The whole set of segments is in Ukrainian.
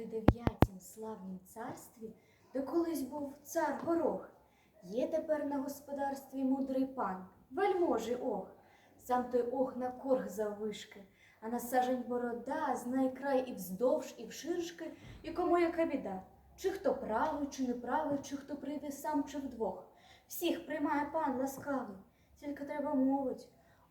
тридев'ятім славнім царстві, де колись був цар горох, є тепер на господарстві мудрий пан, вельможий ох. Сам той ох на корг заввишки, а на сажень борода знає край і вздовж, і вширшки, і кому яка біда. Чи хто правий, чи неправий, чи хто прийде сам, чи вдвох. Всіх приймає пан ласкавий, тільки треба мовить.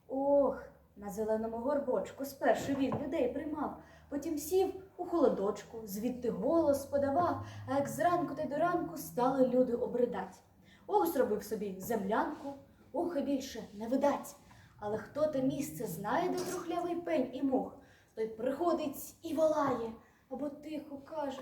Ох, на зеленому горбочку спершу він людей приймав, потім сів холодочку, звідти голос подавав, а як зранку та й до ранку стали люди обридать. Ох, зробив собі землянку, ох, і більше не видать. Але хто те місце знає, де трухлявий пень і мох, той приходить і волає, або тихо каже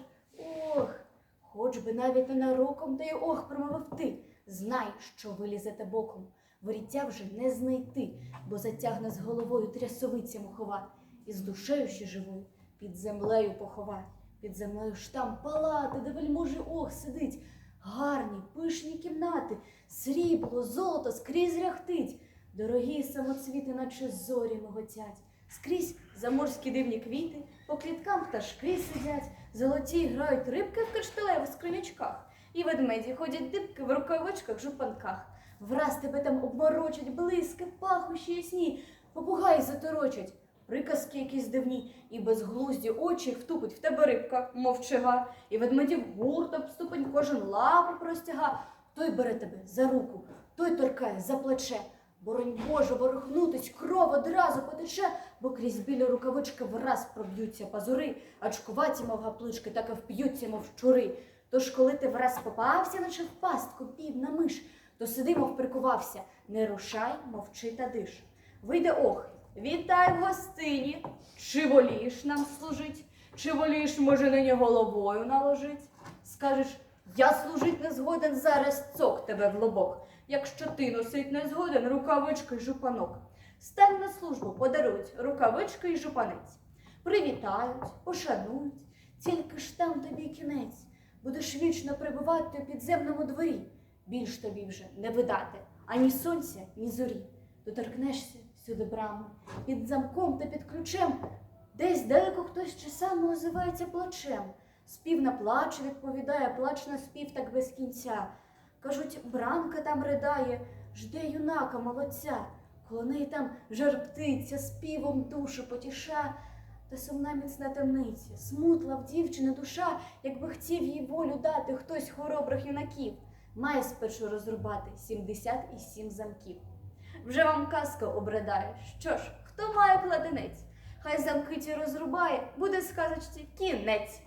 Ох, хоч би навіть ненароком, та й ох, промовив ти. Знай, що вилізете боком. Воріття вже не знайти, бо затягне з головою трясовиця мухова, і з душею ще живою під землею похова. Під землею ж там палати, де вельможі ох сидить. Гарні, пишні кімнати, срібло, золото скрізь ряхтить. Дорогі самоцвіти, наче зорі миготять. Скрізь заморські дивні квіти, по кліткам пташки сидять, золоті грають рибки в кришталевих скринячках, і ведмеді ходять дибки в рукавичках жупанках. Враз тебе там обморочать блиски, пахощі ясні, попугаї заторочать, приказки якісь дивні, і безглузді очі втупить в тебе рибка, мовчива, і ведмедів гурт обступить, кожен лапу простяга, той бере тебе за руку, той торкає за плече. Боронь Боже, ворухнутись, кров одразу потече, бо крізь білі рукавички враз проб'ються пазури, а чкуваті, мов гаплички, так і вп'ються, мов щури. Тож, коли ти враз попався, наче в пастку пів на миш, то сиди, мов прикувався, не рушай, мовчи та диш. Вийде ох, вітай в гостині, чи волієш нам служить, чи волієш, може, нині головою наложить? Скажеш, я служить не згоден, зараз цок тебе в лобок. Якщо ти носить не згоден, рукавички й жупанок. Стань на службу, подарують рукавички й жупанець. Привітають, пошанують, тільки ж там тобі кінець. Будеш вічно перебувати у підземному дворі. Більш тобі вже не видати ані сонця, ні зорі. Доторкнешся сюди брами, під замком та під ключем. Десь далеко хтось часами озивається плачем. Спів на плач відповідає, плач на спів так без кінця. Кажуть, бранка там ридає, жде юнака молодця, коло неї там жар птиця, співом душу потіша, та сумна міцна темниця, смутла в дівчини душа, якби хотів їй волю дати хтось хоробрих юнаків, має спершу розрубати сімдесят і сім замків. Вже вам казка обридає. Що ж, хто має кладенець? Хай замки ті розрубає, буде сказочці кінець.